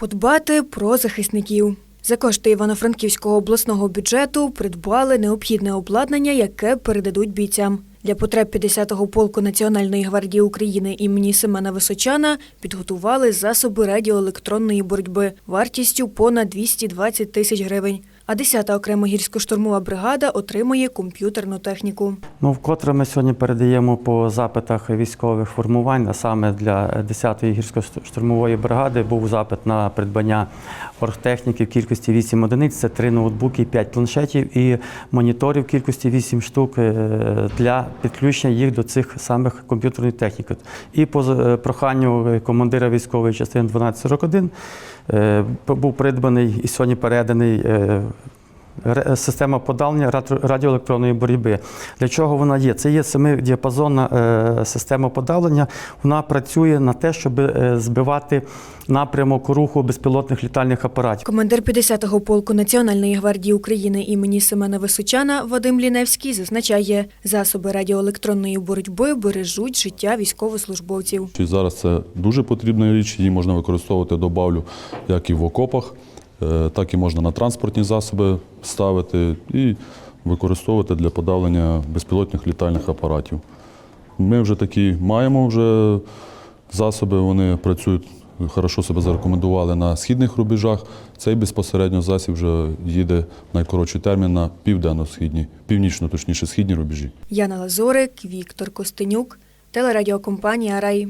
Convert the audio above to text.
Подбати про захисників. За кошти Івано-Франківського обласного бюджету придбали необхідне обладнання, яке передадуть бійцям. Для потреб 50-го полку Національної гвардії України імені Семена Височана підготували засоби радіоелектронної боротьби вартістю понад 220 тисяч гривень. А 10-та окрема гірсько-штурмова бригада отримує комп'ютерну техніку. Ну, вкотре ми сьогодні передаємо по запитах військових формувань, а саме для 10-ї гірсько-штурмової бригади був запит на придбання оргтехніки в кількості 8 одиниць, це 3 ноутбуки, 5 планшетів і моніторів в кількості 8 штук е, для підключення їх до цих самих комп'ютерної техніки. І по е, проханню командира військової частини 1241 е, був придбаний і сьогодні переданий Ре- Система подавлення радіо- радіоелектронної боротьби. Для чого вона є? Це є семидіапазонна е, система подавлення. Вона працює на те, щоб е, збивати напрямок руху безпілотних літальних апаратів. Командир 50-го полку Національної гвардії України імені Семена Височана Вадим Ліневський зазначає, засоби радіоелектронної боротьби бережуть життя військовослужбовців. Зараз це дуже потрібна річ, її можна використовувати, добавлю, як і в окопах, е, так і можна на транспортні засоби ставити і використовувати для подавлення безпілотних літальних апаратів. Ми вже такі маємо вже засоби, вони працюють, хорошо себе зарекомендували на східних рубежах. Цей безпосередньо засіб вже їде найкоротший термін на південно-східні, північно, точніше, східні рубежі. Яна Лазорик, Віктор Костенюк, телерадіокомпанія Рай.